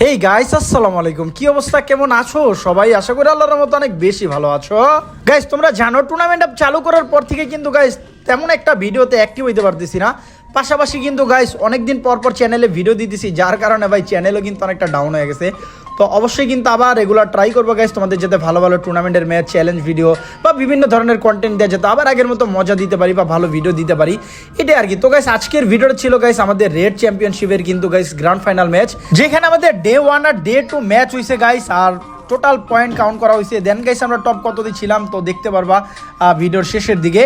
Hey guys আসসালামু আলাইকুম। কি অবস্থা? কেমন আছো? সবাই আশা করি আল্লাহর মতো অনেক বেশি ভালো আছো। গাইস তোমরা জানো টুর্নামেন্ট চালু করার পর থেকে কিন্তু গাইস তেমন একটা ভিডিওতে অ্যাক্টিভ হইতে পারতেছি না। পাশাপাশি কিন্তু গাইস অনেকদিন পর পর চ্যানেলে ভিডিও দিতেছি, যার কারণে ভাই চ্যানেলও কিন্তু অনেকটা ডাউন হয়ে গেছে। তো অবশ্যই কিন্তু আবার রেগুলার ট্রাই করব গাইস তোমাদের যাতে ভালো ভালো টুর্নামেন্টের ম্যাচ চ্যালেঞ্জ ভিডিও বা বিভিন্ন ধরনের কন্টেন্ট দেওয়া যেতে, আবার আগের মতো মজা দিতে পারি বা ভালো ভিডিও দিতে পারি, এটাই আর কি তো গাইস আজকের ভিডিওটা ছিল গাইস আমাদের রেড চ্যাম্পিয়নশিপের কিন্তু গাইস গ্র্যান্ড ফাইনাল ম্যাচ যেখানে আমাদের ডে ওয়ান আর ডে টু ম্যাচ হয়েছে গাইস আর টোটাল পয়েন্ট কাউন্ট করা হয়েছে। দেন গাইস আমরা টপ কততে ছিলাম তো দেখতে পারবা ভিডিওর শেষের দিকে।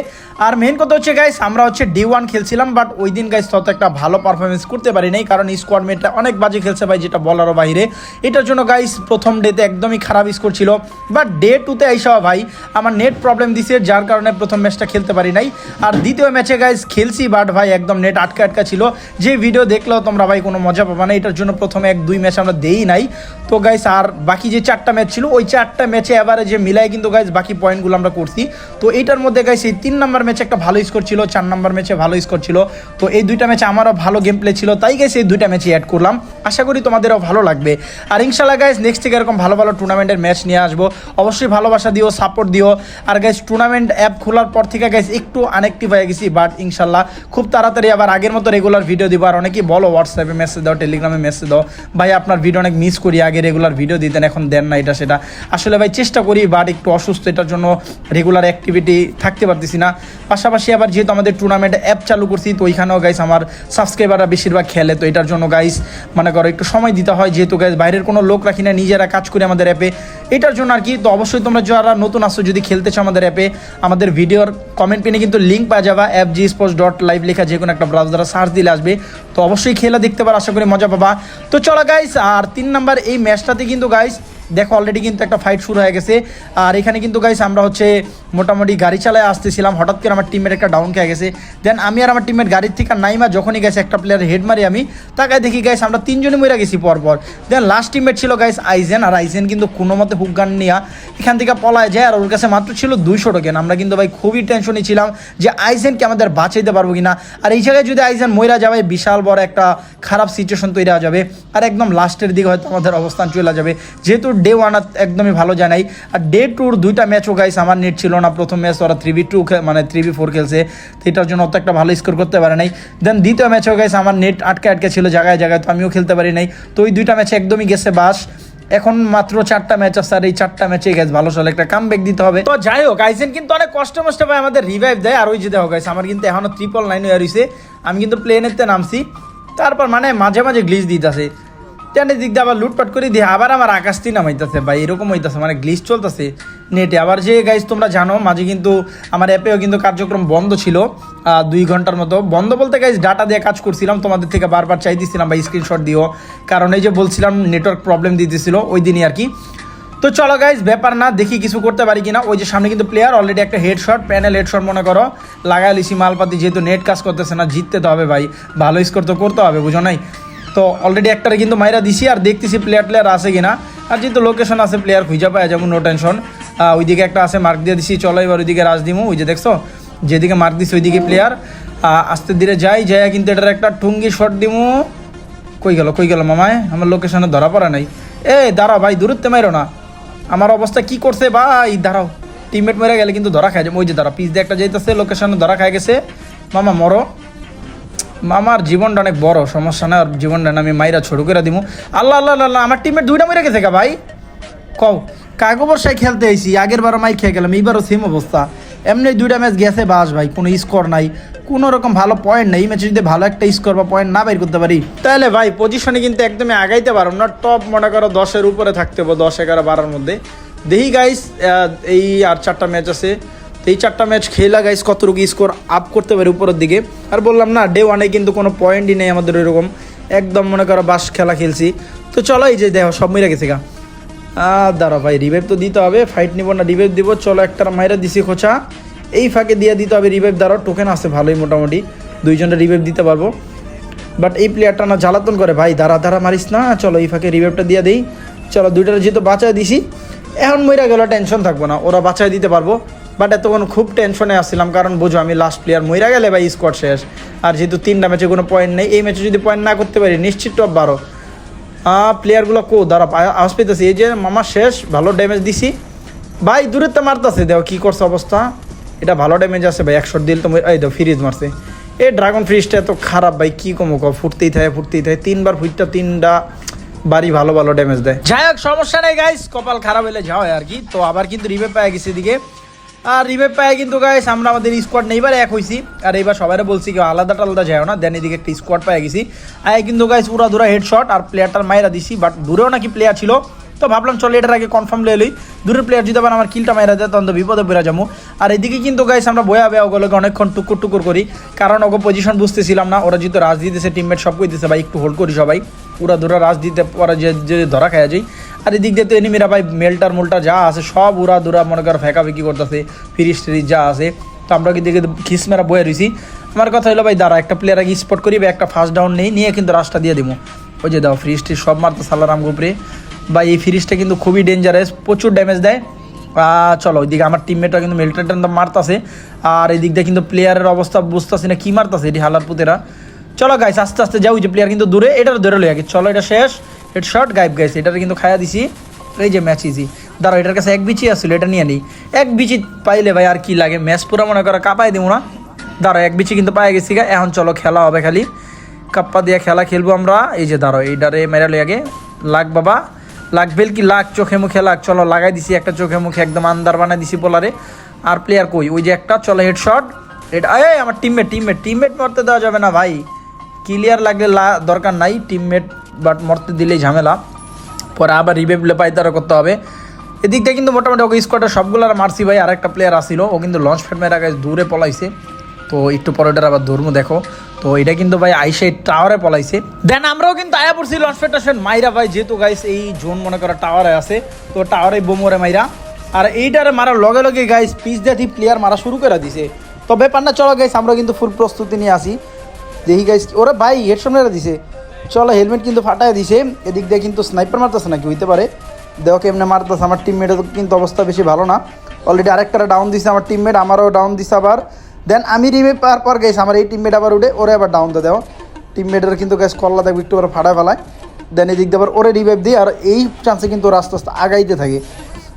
আর মেন কথা হচ্ছে গাইস আমরা হচ্ছে ডি ওয়ান খেলছিলাম বাট ওই দিন গাইস তত একটা ভালো পারফরমেন্স করতে পারি নাই, কারণ স্কোয়াড মেটটা অনেক বাজে খেলছে ভাই, যেটা বলারও বাইরে। এটার জন্য গাইস প্রথম ডেতে একদমই খারাপ স্কোর ছিল। বাট ডে টুতে আইসা ভাই, আমার নেট প্রবলেম দিছে, যার কারণে প্রথম ম্যাচটা খেলতে পারি নাই। আর দ্বিতীয় ম্যাচে গাইস খেলছি বাট ভাই একদম নেট আটকা আটকা ছিল। যে ভিডিও দেখলেও তোমরা ভাই কোনো মজা পাবা না, এটার জন্য প্রথমে এক, দুই ম্যাচ আমরা দেই নাই। তো গাইস আর বাকি যে চারটা ম্যাচ ছিল। ওই চারটা ম্যাচে এবারে যে মিলাই কিন্তু গাইস বাকি পয়েন্টগুলো আমরা করছি। তো এইটার মধ্যে গাইস এই তিন নাম্বার ম্যাচে একটা ভালো স্কোর ছিল, চার নাম্বার ম্যাচে ভালো স্কোর ছিল। তো এই দুইটা ম্যাচে আমারও ভালো গেম প্লে ছিল, তাই গাইস এই দুইটা ম্যাচে অ্যাড করলাম। আশা করি তোমাদেরও ভালো লাগবে। আর ইনশাল্লাহ গাইস নেক্সট থেকে এরকম ভালো ভালো টুর্নামেন্টের ম্যাচ নিয়ে আসব। অবশ্যই ভালোবাসা দিও সাপোর্ট দিও। আর গাইস টুর্নামেন্ট অ্যাপ খোলার পর থেকে গাইস একটু আনএক্টিভ হয়ে গেছি বাট ইনশাল্লাহ খুব তাড়াতাড়ি আবার আগের মতো রেগুলার ভিডিও দিব। আর অনেকেই বলো হোয়াটসঅ্যাপে মেসেজ দাও টেলিগ্রামে মেসেজ দাও। ভাই, আপনার ভিডিও অনেক মিস করি, আগে রেগুলার ভিডিও দিতেন, এখন দেন না এটা, সেটা। আসলে ভাই, চেষ্টা করি বাট একটু অসুস্থ, এটার জন্য রেগুলার অ্যাক্টিভিটি থাকতে পারতেছি না। পাশাপাশি আবার যেহেতু আমাদের টুর্নামেন্ট অ্যাপ চালু করছি, তো ওইখানেও গাইস আমার সাবস্ক্রাইবাররা বেশিরভাগ খেলে। তো এটার জন্য গাইস মনে করো, একটু সময় দিতে হয়। যেহেতু গাইস বাইরের কোনো লোক রাখি না নিজেরা কাজ করে আমাদের অ্যাপে এটার জন্য আর কি, তো অবশ্যই তোমরা যারা নতুন আসছো যদি খেলতে চাও আমাদের অ্যাপে আমাদের ভিডিওর কমেন্ট পিনে কিন্তু লিঙ্ক পাওয়া যাবে। App G sports dot live লেখা যে কোনো একটা ব্রাউজারে সার্চ দিলে আসবে। তো অবশ্যই খেলা দেখতে পারো, আশা করি মজা পাবা। তো চলো গাইস আর তিন নাম্বার এই ম্যাচটাতে কিন্তু গাইস দেখো অলরেডি কিন্তু একটা ফাইট শুরু হয়ে গেছে। আর এখানে কিন্তু গাইস আমরা হচ্ছে মোটামুটি গাড়ি চালায় আসতেছিলাম। হঠাৎ করে আমার টিমের একটা ডাউন খেয়ে গেছে। দেন আমি আর আমার টিমের গাড়ির থেকে নাইমা যখনই গেছে একটা প্লেয়ার হেড মারি আমি, তাকায় দেখি গাইস আমরা তিনজনই মরে গেছি পরপর। দেন লাস্ট টিমের ছিল গাইস আইজেন আর আইজেন কিন্তু কোনো মতে হুক গান নিয়ে। এখান থেকে পলায় যায় আর ওর কাছে মাত্র ছিল দুইশো টোকেন আমরা কিন্তু ভাই খুবই টেনশনে ছিলাম যে আইজেনকে আমাদের বাঁচাইতে পারব কিনা। আর এই জায়গায় যদি আইজেন মইরা যাবে, বিশাল বড় একটা খারাপ সিচুয়েশন তৈরি হয়ে যাবে। আর একদম লাস্টের দিকে হয়তো আমাদের অবস্থান চলে যাবে। যেহেতু ডে ওয়ান একদমই ভালো যায় নাই। আর ডে টুর দুইটা ম্যাচও গাইস আমার নেট ছিল না। প্রথম ম্যাচ ওরা থ্রি বি টু মানে থ্রি বি ফোর খেলছে। তো এটার জন্য অত একটা ভালো স্কোর করতে পারে নাই। দেন দ্বিতীয় ম্যাচও গাইস আমার নেট আটকে আটকে ছিল জায়গায় জায়গায়, তো আমিও খেলতে পারি নাই। তো ওই দুইটা ম্যাচে একদমই গেছে বাস। এখন মাত্র চারটা ম্যাচ আছে আর এই চারটা ম্যাচে গেছে ভালো চলে। একটা কাম দিতে হবে। তো যাই হোক, আইসেন কিন্তু অনেক কষ্ট মষ্ট পায় আমাদের রিভাইভ দেয়। আর ওই যে দেখো গাইস আমার কিন্তু এখনও ট্রিপল নাইন হয়ে রয়েছে আমি কিন্তু প্লেনেতে নামছি। তারপর মানে মাঝে মাঝে গ্লিচ দিতেছে। টেনের দিক দিয়ে আবার লুটপাট করে দিয়ে আবার আমার আকাশ আকাশটি নামাইতেছে। ভাই, এরকম হইতেছে মানে গ্লিচ চলতেছে নেটে। আবার যে গাইজ তোমরা জানো, মাঝে কিন্তু আমার অ্যাপেও কিন্তু কার্যক্রম বন্ধ ছিল দুই ঘণ্টার মতো। বন্ধ বলতে গাইজ ডাটা দিয়ে কাজ করছিলাম, তোমাদের থেকে বারবার চাইতেছিলাম বা স্ক্রিনশট দিও। কারণ এই যে বলছিলাম নেটওয়ার্ক প্রবলেম দিতেছিল ওই দিনই আর কি। তো চলো গাইজ ব্যাপার না, দেখি কিছু করতে পারি কিনা। ওই যে সামনে কিন্তু প্লেয়ার অলরেডি একটা হেডশট প্যানেল হেডশট মনে করো। লাগাই লিসি মালপাতি, যেহেতু নেট কাজ করতেছে না, জিততে তো হবে, ভাই। ভালো স্কোর তো করতে হবে, বুঝো নাই? তো অলরেডি একটারে কিন্তু মাইরা দিছি আর দেখতেছি প্লেয়ার প্লেয়ার আছে কিনা। আর যেহেতু লোকেশন আছে প্লেয়ার খুঁজে পায় যেমন নো টেনশন ওইদিকে একটা আছে মার্ক দিয়ে দিছি, চলো এবার ওইদিকে রাজ দিমু। ওই যে দেখছ, যেদিকে মার্ক দিছি ওইদিকে প্লেয়ার আস্তে ধীরে যাই যাই কিন্তু এটার একটা টুঙ্গি শট দিমু। কই গেল কই গেল মামায়? আমার লোকেশনে ধরা পড়া নাই। এ দাঁড়াও ভাই, দূরত্বে মাইরো না। আমার অবস্থা কি করছে ভাই? দাঁড়াও টিমমেট মেরে গেলে কিন্তু ধরা খাই যাবে। ওই যে দাঁড়া পিস দিয়ে একটা যাইতেছে লোকেশনে ধরা খাই গেছে। মামা মরো। মামার জীবনটা অনেক বড় সমস্যা না আর জীবনটা আমি মাইরা ছোট করে দিব আল্লাহ আল্লাহ আল্লাহ, আমার টিমের দুইটা মরে গেছে গা ভাই। কও কাগো বর্ষায় খেলতে আইছি আগের বারও মাই খেয়ে গেলাম এইবারও সেম অবস্থা। এমনি দুইটা ম্যাচ গেছে বাস ভাই কোনো স্কোর নাই কোনো রকম ভালো পয়েন্ট নেই। ম্যাচে যদি ভালো একটা স্কোর বা পয়েন্ট না বের করতে পারি তাহলে ভাই পজিশনে কিন্তু একদমই আগাইতে পারো না। টপ মনে করো দশের উপরে থাকতে হবে দশ এগারো বারোর মধ্যে। দেখি গাইস এই আর চারটা ম্যাচ আছে। তো এই চারটা ম্যাচ খেলা গাইস কতটুকু স্কোর আপ করতে পারে উপরের দিকে? আর বললাম না ডে ওয়ানে কিন্তু কোনো পয়েন্টই নেই আমাদের এরকম একদম মনে করো বাস খেলা খেলছি। তো চলো এই যে দেখো, সব মেরে গেছে গা। দাঁড়া ভাই রিভাইভ তো দিতে হবে ফাইট নিব না রিভাইভ দিব, চলো একটা মাইরা দিছি খোঁচা। এই ফাঁকে দিয়ে দিতে হবে রিভাইভ দাঁড়াও টোকেন আছে ভালোই মোটামুটি, দুইজনটা রিভাইভ দিতে পারব। বাট এই প্লেয়ারটা না জ্বালাতন করে, ভাই, দাঁড়া দাঁড়া মারিস না, চলো এই ফাঁকে রিভাইভটা দিয়ে দিই। চলো দুইটার যেহেতু বাঁচায় দিছি, এখন মইরা গেল টেনশন থাকব না, ওরা বাঁচায় দিতে পারব। বাট এতক্ষণ খুব টেনশনে আসছিলাম, কারণ বুঝো আমি লাস্ট প্লেয়ার মইরা গেলে ভাই স্কোয়াড শেষ। আর যেহেতু তিনটা ম্যাচে কোনো পয়েন্ট নেই, এই ম্যাচে যদি পয়েন্ট না করতে পারি, নিশ্চিত টপ বারো। প্লেয়ারগুলো কো দাঁড়া আওয়াজ পেতেছি। এই যে মামা শেষ, ভালো ড্যামেজ দিছি। ভাই দূরের তো মারতেছে, দেখো কী করছে অবস্থা। এটা ভালো ড্যামেজ আছে ভাই একশো দিল তো এই দেখো ফ্রিজ মারছে। এ ড্রাগন ফ্রিজটা এত খারাপ ভাই, কী কমো কো ফুটতেই থাকে ফুটতেই থাকে। তিনবার ফুটটা তিনটা বাড়ি ভালো ভালো ড্যামেজ দেয়। যাই হোক, সমস্যা নেই গাইস কপাল খারাপ হলে যাও আর কি। তো আবার কিন্তু রিভে পায় গেছে এদিকে। আর রিভাইভ পায় কিন্তু গাইস আমরা আমাদের স্কোয়াড নেইবার এক হয়েছি আর এইবার সবাই বলছি কেউ আলাদা টালাদা যায় না। দেন এদিকে একটা স্কোয়াড পায় গেছি। আয় কিন্তু গাইস উড়া দুরা হেডশট আর প্লেয়ারটার মাইরা দিছি বাট দূরেও নাকি প্লেয়ার ছিল। তো ভাবলাম চলো এটার আগে কনফার্ম লয়ে লই। দূরের প্লেয়ার যদি আবার আমার কিলটা মাইরা দেয়, তখন তো বিপদে বেরা যাব আর এদিকে কিন্তু গাইস আমরা বয়া বেয়া ওগুলোকে অনেকক্ষণ টুকুর টুকুর করি। কারণ ওকে পজিশন বুঝতেছিলাম না, ওরা যেহেতু রাজ দিতেছে টিমমেট সব কইতেছে, ভাই, একটু হোল্ড করি সবাই। পুরা দুরা রাজ দিতে পরে যে যে ধরা খাওয়া যায় আর এদিক দিয়ে তো এনিমিরা ভাই মেলটার মোলটা যা আছে, সব উড়া দুরা, মনে কর ফেঁকা ফেঁকি করতেছে, ফিরিস টিরিস যা আছে। তো আমরা কিন্তু দিকে খিস মেরা বয়ে রয়েছি আমার কথা হলো ভাই, দাঁড়া, একটা প্লেয়ার আগে স্পট করি বা একটা ফার্স্ট ডাউন নেই, নিয়ে কিন্তু রাশটা দিয়ে দিব ওই যে দাও ফ্রিজ টিজ সব মারতো সালারাম গোপরে। বা এই ফ্রিজটা কিন্তু খুবই ডেঞ্জারাস প্রচুর ড্যামেজ দেয়। চলো, ওইদিকে আমার টিমমেটরা কিন্তু মেলটেন মারতাছে। আর এদিক দিয়ে কিন্তু প্লেয়ারের অবস্থা বুঝতেছি না, কি মারতাছে এটি হালার পুতেরা চলো গাইস আস্তে আস্তে যাও যে প্লেয়ার কিন্তু দূরে, এটার ধরে লই চলো, এটা শেষ। হেড শর্ট গাইব গাইছে এটার কিন্তু খায়া দিছি। এই যে ম্যাচ ইজি দাঁড়াও, এটার কাছে এক বিচি আসছিল এটা নিয়ে নিই। এক বিচি পাইলে ভাই, আর কি লাগে? ম্যাচ পুরো মনে করো কাপাই দেবো না। দাঁড়াও, এক বিচি কিন্তু পাই গেছি এখন চলো, খেলা হবে খালি। কাপ্পা দিয়ে খেলা খেলব আমরা। এই যে, দাঁড়াও এইটারে মেরা আগে। লাগ বাবা। লাগবেল কি লাগ, চোখে মুখে লাগ, চলো লাগাই দিছি একটা চোখে মুখে, একদম আন্দার বানাই দিছি বলারে আর প্লেয়ার কই? ওই যে একটা, চলো হেড শট এটা এই আমার টিমমেট টিমমেট টিমমেট মরতে দেওয়া যাবে না ভাই। ক্লিয়ার লাগলে লা- দরকার নাই টিমমেট বাট মরতে দিলেই ঝামেলা। পরে আবার রিভেবলে পাই তারা করতে হবে। এদিক থেকে কিন্তু মোটামুটি ওকে স্কোয়াডে সবগুলোর মারছি ভাই আর একটা প্লেয়ার আসিল। ও কিন্তু লঞ্চ প্যাড মেরা গাছ দূরে পলাইছে। তো একটু পরে ওটার আবার ধর্ম, দেখো। তো এটা কিন্তু ভাই আইসে টাওয়ারে পলাইছে। দেন আমরাও কিন্তু আয়া পড়ছি লঞ্চ প্যাড মাইরা ভাই, যেহেতু গাইস এই জোন মনে করো টাওয়ারে আছে, তো টাওয়ারে বোমরে মাইরা। আর এইটারে মারার লগে লগে গাইস পিস দিয়ে প্লেয়ার মারা শুরু করে দিছে। তো ব্যাপার না, চলো গাইস আমরা কিন্তু ফুল প্রস্তুতি নিয়ে আসি। দেখি গাইস ওরা ভাই হেডশট মেরা দিছে। চলো হেলমেট কিন্তু ফাটায় দিছে। এদিক দিয়ে কিন্তু স্নাইপার মারতেছে নাকি, হইতে পারে। দেখো কেমনে মারতেছে। আমার টিমমেটের কিন্তু অবস্থা বেশি ভালো না। অলরেডি আরেকটা ডাউন দিছে, আমার টিমমেট আমারও ডাউন দিছে আবার। দেন আমি রিভে পাওয়ার পর গেছি আমার এই টিমমেট আবার উঠে, ওরে আবার ডাউন দিয়ে দেও। টিমমেটের কিন্তু গ্যাস কল্লা দেখবে একটু আবার ফাটায় ফেলায়। দেন এদিক দিয়ে আবার ওরে রিভাইভ দিই, আর এই চান্সে কিন্তু ওরা আস্তে আস্তে আগাইতে থাকে।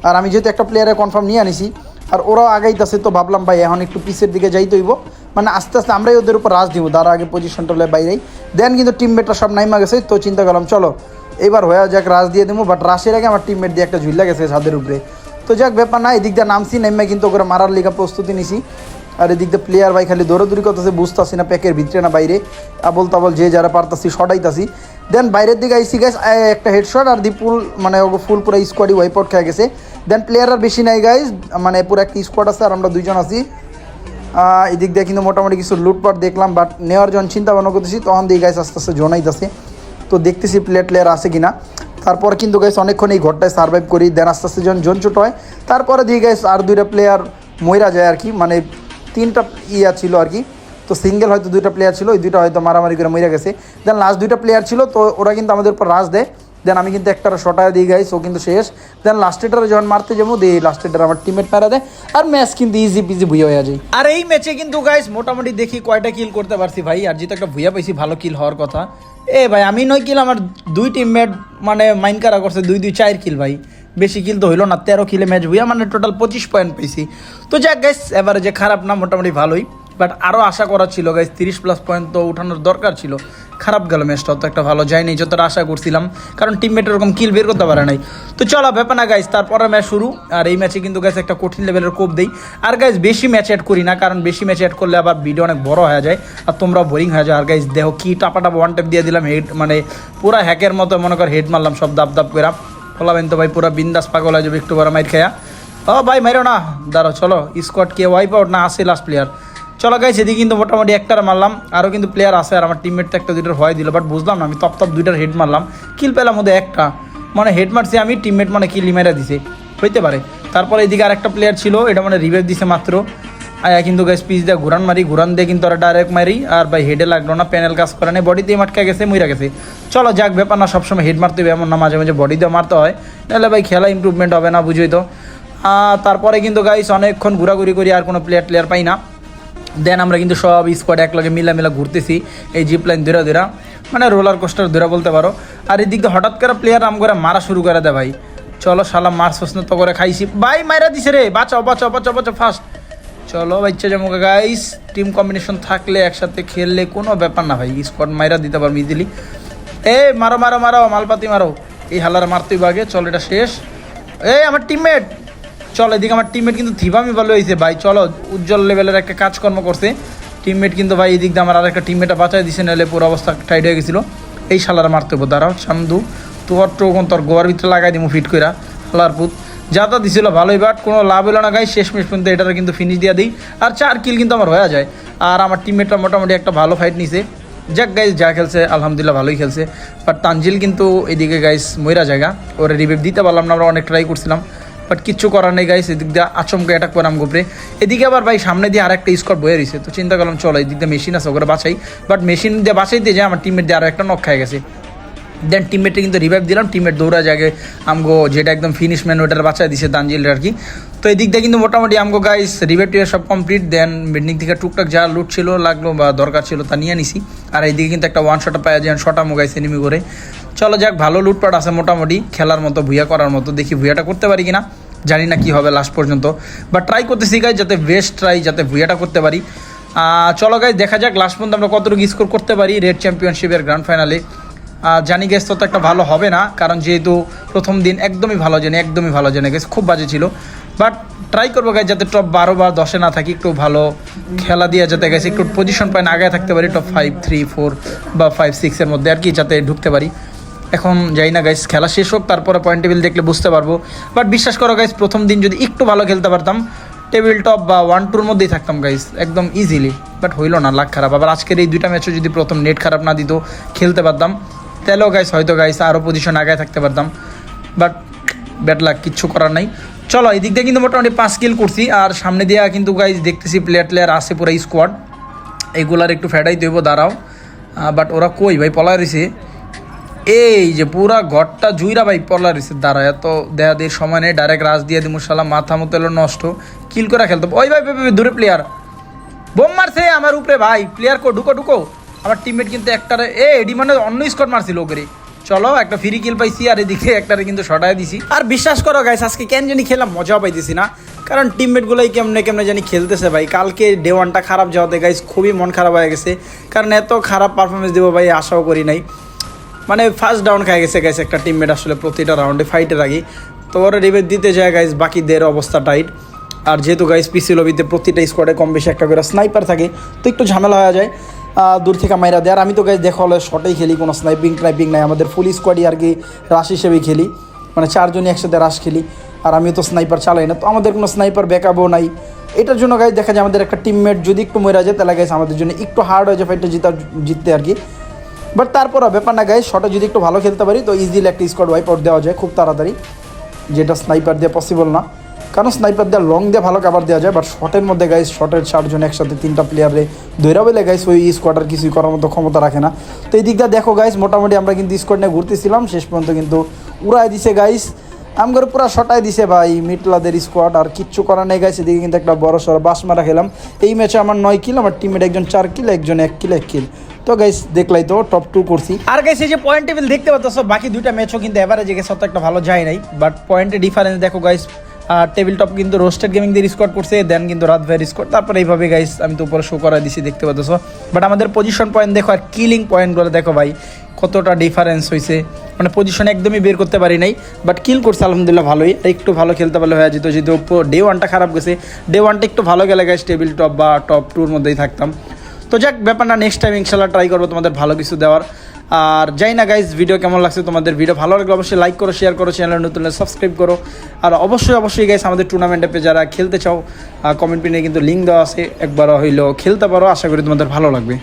আর আমি যেহেতু একটা প্লেয়ারে কনফার্ম নিয়ে আনিছি, আর ওরাও আগাইতেছে তো ভাবলাম, ভাই, এখন একটু পিসের দিকে যাইতে হইব। মানে আস্তে আস্তে আমরাই ওদের উপর রাজ দিব তার আগে পজিশনটা হলে বাইরেই। দেন কিন্তু টিমমেটটা সব নাইমা গেছে, তো চিন্তা করলাম, চলো, এবার হয়ে যাক রাজ দিয়ে দেবো বাট রাশের আগে আমার টিমমেট দিয়ে একটা ঝুল্লা গেছে ছাদের উপরে। তো যাক, ব্যাপার না, এদিক দিয়ে নামছি নেমে কিন্তু ওকে মারার লিগা প্রস্তুতি নিছি। আর এদিক দিয়ে প্লেয়ার ভাই খালি দৌড়াদৌড়ি করতেছে, বুঝতেছি না প্যাকের ভিতরে না বাইরে। আবল তাবল যে যারা পারতাছি, সটাইতাছি। দেন বাইরের দিকে আইসি গাইস একটা হেডশট আর দি ফুল মানে ফুল পুরো স্কোয়াডই ওয়াইপ আউট খেয়ে গেছে। দেন প্লেয়ার আর বেশি নাই গাইস মানে পুরো একটা স্কোয়াড আছে আর আমরা দুইজন আছি। এদিক দিয়ে কিন্তু মোটামুটি কিছু লুটপাট দেখলাম বাট নেওয়ার যখন চিন্তা ভাবনা করতেছি, তখন দিয়ে গাইস আস্তে আস্তে জোনাইতেছে। তো দেখতেছি প্লেয়ার প্লেয়ার আছে কি না তারপর কিন্তু গাইস অনেকক্ষণ এই ঘরটায় সার্ভাইভ করি দেন আস্তে আস্তে যখন জোন ছোট হয়, তারপরে দিয়ে গাইস আর দুইটা প্লেয়ার মইরা যায় আর কি মানে তিনটা ইয়া ছিল আর কি। তো সিঙ্গেল হয়তো দুইটা প্লেয়ার ছিল ওই দুইটা হয়তো মারামারি করে মরে গেছে। দেন লাস্ট দুইটা প্লেয়ার ছিল, তো ওরা কিন্তু আমাদের উপর রাজ দেয়। দেন আমি কিন্তু একটা শটায় দিয়ে গাইস ও কিন্তু শেষ। দেন লাস্টেটারে যখন মারতে যাব দিয়ে লাস্টেটার আমার টিমেট মারা দেয়। আর ম্যাচ কিন্তু ইজি পিজি ভুইয়া হয়ে যায়। আর এই ম্যাচে কিন্তু গাইস মোটামুটি দেখি কয়টা কিল করতে পারছি ভাই। আর যেহেতু একটা ভুইয়া পাইছি, ভালো কিল হওয়ার কথা। এ ভাই, আমি নয় কিল আমার দুই টিমমেট মানে মাইন কারা করছে, দুই দুই চার কিল ভাই। বেশি কিল তো হইল না, তেরো কিলে ম্যাচ ভুইয়া মানে টোটাল পঁচিশ পয়েন্ট পেয়েছি তো যাক গাইস এবারে যে খারাপ না, মোটামুটি ভালোই। বাট আরও আশা করা ছিল গাইস তিরিশ প্লাস পয়েন্ট তো উঠানোর দরকার ছিল। খারাপ গেল ম্যাচটা তো একটা ভালো যায়নি যতটা আশা করছিলাম। কারণ টিমমেট এরকম কিল বের করতে পারে নাই। তো চলো, ব্যাপার না গাইস তারপরে ম্যাচ শুরু। আর এই ম্যাচে কিন্তু গাইস একটা কঠিন লেভেলের কোপ দেই। আর গাইস বেশি ম্যাচ অ্যাড করি না, কারণ বেশি ম্যাচ অ্যাড করলে আবার ভিডিও অনেক বড় হয়ে যায়। আর তোমরা বোরিং হয়ে যায় আর গাইস দেখো কি টাপা টাপা ওয়ান টেপ দিয়ে দিলাম হেড মানে পুরা হ্যাকের মতো মনে কর হেড মারলাম, সব দাপ দাপ করে বলাবেন তো ভাই, পুরা বিন্দাস পাগল হয়ে যাবে একটু বড় মাইর খেয়া। ও ভাই, মাইরো না। দাঁড়াও, চলো। স্কোয়াড কে ওয়াইপ আউট না আসে লাস্ট প্লেয়ার চলো গাইছে এদিকে কিন্তু মোটামুটি একটার মারলাম। আরও কিন্তু প্লেয়ার আছে আর আমার টিমমেট তো একটা দুইটার ভয় দিল। বাট বুঝলাম না, আমি তপ তপ দুইটার হেড মারলাম। কিল পেলাম ওদের একটা। মানে হেড মারছে আমি টিমমেট মানে কিল মেরা দিছে। হইতে পারে। তারপরে এদিকে আরেকটা প্লেয়ার ছিল, এটা মানে রিভাইভ দিছে মাত্র। আয়া কিন্তু গাইস পিস দিয়ে ঘুরান মারি, ঘুরান দিয়ে কিন্তু ওরা ডাইরেক্ট মারি। আর ভাই হেডে লাগল না প্যানেল কাজ করে নেই দিয়ে মাটকা গেছে, মইরা গেছে। চলো যাক, ব্যাপার না, সবসময় হেড মারতে হবে, এমন না, মাঝে মাঝে বডি দিয়ে মারতে হয়। নাহলে ভাই, খেলা ইমপ্রুভমেন্ট হবে না, বুঝোই তো। তারপরে কিন্তু গাইস অনেকক্ষণ ঘোরাঘুরি করি, আর কোনো প্লেয়ার প্লেয়ার পাই না। দেন আমরা কিন্তু সব স্কোয়াড একলগে মিলা মিলা ঘুরতেছি, এই জিপ লাইন ধরা ধরা মানে রোলার কোস্টার ধরে বলতে পারো। আর এদিক দিয়ে হঠাৎ করে প্লেয়ার আম করে মারা শুরু করে দেয় ভাই। চলো শালা মার তো করে খাইছি। ভাই, মাইরা দিছে রে, বাঁচাও বাঁচাও বাঁচাও বাঁচাও ফার্স্ট চলো বাচ্চা জমুকে গাইস টিম কম্বিনেশন থাকলে একসাথে খেললে কোনো ব্যাপার না ভাই। স্কোয়াড মাইরা দিতে পারব ইজিলি এ, মারো মারো মারো, মালপাতি মারো। এই হালার মারতেই বাগে চল, এটা শেষ। এই আমার টিমমেট চল, এদিকে আমার টিমমেট কিন্তু থিবামি ভালো হয়েছে ভাই। চলো, উজ্জ্বল লেভেলের একটা কাজকর্ম করছে। টিমমেট কিন্তু ভাই, এদিক দিয়ে আমার আর একটা টিমমেটটা বাঁচাই দিছে, নাহলে পুরো অবস্থা টাইট হয়ে গেছিল। এই শালার মারতে হব, দাঁড়াও চান্দু তোর টোকন তোর গোয়ার ভিতরে লাগাই দিমু ফিট কইরা। হালার পুত। যা তা দিছিল ভালোই বাট কোনো লাভ হলো না গাই শেষ মেশ পর্যন্ত এটার কিন্তু ফিনিশ দিয়ে দিই। আর চার কিল কিন্তু আমার হয়ে যায়। আর আমার টিমমেটটা মোটামুটি একটা ভালো ফাইট নিছে। যাক গাইজ যা খেলছে, আলহামদুলিল্লাহ ভালোই খেলছে। বাট তানজিল কিন্তু এদিকে গাইস ময়রা জায়গা। ওরা রিভিভ দিতে পারলাম না, আমরা অনেক ট্রাই করছিলাম। বাট কিচ্ছু করার নেই গাইস এদিক দিয়ে আচমকে অ্যাটাক করাম গোপরে এদিকে আবার ভাই সামনে দিয়ে আরেকটা স্কট বয়ে রয়েছে তো চিন্তা করলাম, চলো এদিক দিয়ে মেশিন আছে, ওগুলো বাঁচাই বাট মেশিন দিয়ে বাঁচাইতে যে আমার টিমের দিয়ে আরও একটা নক খাই গেছে। দেন টিমমেটে কিন্তু রিভাইভ দিলাম টিমমেট দৌড়া জায়গায় আমগো যেটা একদম ফিনিশ ম্যান ওটার বাঁচায় দিছে দাঞ্জিল আর কি। তো এই দিক দিয়ে কিন্তু মোটামুটি আমগো গাইস রিভাইভ টিভাইভ সব কমপ্লিট দেন বিল্ডিং থেকে টুকটাক যা লুট ছিল, লাগল বা দরকার ছিল তা নিয়ে নিছি। আর এইদিকে কিন্তু একটা ওয়ান শটা পাওয়া যায় শটা মোগাইস এনিমি করে। চলো যাক, ভালো লুটপাট আছে মোটামুটি, খেলার মতো ভুইয়া করার মতো, দেখি ভুইয়াটা করতে পারি কিনা। জানি না কি হবে লাস্ট পর্যন্ত। বাট ট্রাই করতে শিখাই যাতে বেস্ট ট্রাই যাতে ভুইয়াটা করতে পারি। চলো গাই দেখা যাক লাস্ট পর্যন্ত আমরা কতটুকু স্কোর করতে পারি রেড চ্যাম্পিয়নশিপের গ্র্যান্ড ফাইনালে জানি গেস তো একটা ভালো হবে না, কারণ যেহেতু প্রথম দিন একদমই ভালো জানি একদমই ভালো জেনে গেছে খুব বাজে ছিল। বাট ট্রাই করব গাইজ যাতে টপ বারো বা দশে না থাকি, একটু ভালো খেলা দিয়ে যাতে গেছে একটু পজিশন পায় না আগে থাকতে পারি টপ ফাইভ থ্রি ফোর বা ফাইভ সিক্সের মধ্যে আর কি, যাতে ঢুকতে পারি। এখন যাই না গাইস খেলা শেষ হোক, তারপরে পয়েন্ট টেবিল দেখলে বুঝতে পারব। বাট বিশ্বাস করো গাইস প্রথম দিন যদি একটু ভালো খেলতে পারতাম টেবিল টপ বা ওয়ান টুর মধ্যেই থাকতাম গাইস একদম ইজিলি বাট হইল না লাখ খারাপ। আবার আজকের এই দুইটা ম্যাচও যদি প্রথম নেট খারাপ না দিত, খেলতে পারতাম। তাহলেও গাইস হয়তো গাইস আরও পজিশন আগে থাকতে পারতাম। বাট ব্যাট লাক কিচ্ছু করার নাই। চলো এই দিক দিয়ে কিন্তু মোটামুটি পাঁচ কিল করছি আর সামনে দিয়ে কিন্তু গাইজ দেখতেছি প্লেয়ার প্লেয়ার আসে পুরো স্কোয়াড এইগুলার একটু ফেডাই দেবো দাঁড়াও। বাট ওরা কই ভাই পলা রয়েছে। এই যে পুরা ঘরটা জুইরা ভাই পলা রয়েছে দাঁড়া এত দেয়া দিয়ে সময় নেই ডাইরেক্ট রাজ দিয়ে দিমু শালা মাথা মতো এলো নষ্ট। কিল করে খেলতে ওই ভাই, দূরে প্লেয়ার বোম মারছে আমার উপরে ভাই প্লেয়ার কো ঢুকো ঢুকো। আমার টিমমেট কিন্তু একটা এ, এডি মানে অন্য স্কট মারছিল ওকে চলো, একটা ফ্রি কিল পাইছি আর এদিকে একটারে কিন্তু শটায় দিছি। আর বিশ্বাস করো গাইস আজকে কেন জানি খেলাম মজা পাইতেছি না। কারণ টিমমেটগুলোই কেমনে কেমনে জানি খেলতেছে ভাই। কালকে ডে ওয়ানটা খারাপ যাওয়াতে গাইস খুবই মন খারাপ হয়ে গেছে। কারণ এত খারাপ পারফরমেন্স দেবো ভাই, আশাও করি নাই। মানে ফার্স্ট ডাউন খাই গেছে গাইস একটা টিমমেট আসলে প্রতিটা রাউন্ডে ফাইটের আগে। তো ওরা রিভেট দিতে যায় গাইস বাকিদের অবস্থা টাইট আর যেহেতু গাইস পিসি লবিতে প্রতিটা স্কোয়াডে কম বেশি একটা করে স্নাইপার থাকে, তো একটু ঝামেলা হয়ে যায়। দূর থেকে মাইরা দেয়। আর আমি তো গাইস দেখা হলে শটেই খেলি, কোনো স্নাইপিং ট্রাইপিং নাই। আমাদের ফুল স্কোয়াডই আর কি রাশ হিসেবেই খেলি। মানে চারজনই একসাথে রাশ খেলি। আর আমি তো স্নাইপার চালাই না। তো আমাদের কোনো স্নাইপার ব্যাকআপও নাই। এটার জন্য গাইস দেখা যায় আমাদের একটা টিমমেট যদি একটু মরে যায়, তাহলে গাইস আমাদের জন্য একটু হার্ড হয়ে যায় ফাইটটা জিতা, জিততে আর কি। বাট তারপরও ব্যাপার না গাইস শটে যদি একটু ভালো খেলতে পারি, তো ইজিলি একটা স্কোয়াড ওয়াইপ আউট দেওয়া যায় খুব তাড়াতাড়ি। যেটা স্নাইপার দিয়ে পসিবল না। কারণ স্নাইপার দেওয়া লং দিয়ে ভালো কাভার দেওয়া যায় বাট শটের মধ্যে গাইস শটের চারজন একসাথে তিনটা প্লেয়ারে দৈরা বলে গাইস ওই স্কোয়াডার কিছুই করার মতো ক্ষমতা রাখে না। তো এই দিকটা দেখো গাইস মোটামুটি আমরা কিন্তু স্কোয়াড নিয়ে ঘুরতেছিলাম, শেষ পর্যন্ত কিন্তু উড়াই দিছে গাইস আমগর পুরা শটাই দিছে ভাই মিটলাদের স্কোয়াড আর কিচ্ছু করার নেই গাইছে এদিকে কিন্তু একটা বড় সড়ো বাস মারা খেলাম। এই ম্যাচে আমার নয় কিল আমার টিমের একজন চার কিল একজন এক কিল এক কিল তো গাইস দেখলাই তো টপ টু করছি। আর গাইস এই যে পয়েন্ট টেবিল দেখতে পাচ্ছ, বাকি দুইটা ম্যাচও কিন্তু এভারেজে গেছে, অত একটা ভালো যায় নাই। বাট পয়েন্টের ডিফারেন্স দেখো গাইস টেবিল টপ কিন্তু রোস্টেড গেমিং দিয়ে স্কোর করছে দেন কিন্তু রাত ভাইয়ের স্কোর তারপরে এইভাবে গাইস আমি তো উপরে শো করা দিছি, দেখতে পাচ্ছ। বাট আমাদের পজিশন পয়েন্ট দেখো আর কিলিং পয়েন্টগুলো দেখো ভাই, কতটা ডিফারেন্স হয়েছে মানে পজিশন একদমই বের করতে পারি নাই বাট কিল করছে আলহামদুলিল্লাহ ভালোই। একটু ভালো খেলতে পারলে হয়ে যেত যেহেতু ডে ওয়ানটা খারাপ গেছে ডে ওয়ানটা একটু ভালো গেলে গাইস টেবিল টপ বা টপ টুর মধ্যেই থাকতাম। তো যাক ব্যাপারটা নেক্সট টাইম ইনশাল্লাহ ট্রাই করব তোমাদের ভালো কিছু দেওয়ার। আর যাই না গাইজ ভিডিও কেমন লাগছে, তোমাদের ভিডিও ভালো লাগলে অবশ্যই লাইক করো শেয়ার করো চ্যানেল নতুন সাবস্ক্রাইব করো। আর অবশ্যই অবশ্যই গাইজ আমাদের টুর্নামেন্ট যারা খেলতে চাও কমেন্ট পিনে কিন্তু লিঙ্ক দেওয়া আছে একবার হইল খেলতে পারো, আশা করি তোমাদের ভালো লাগবে।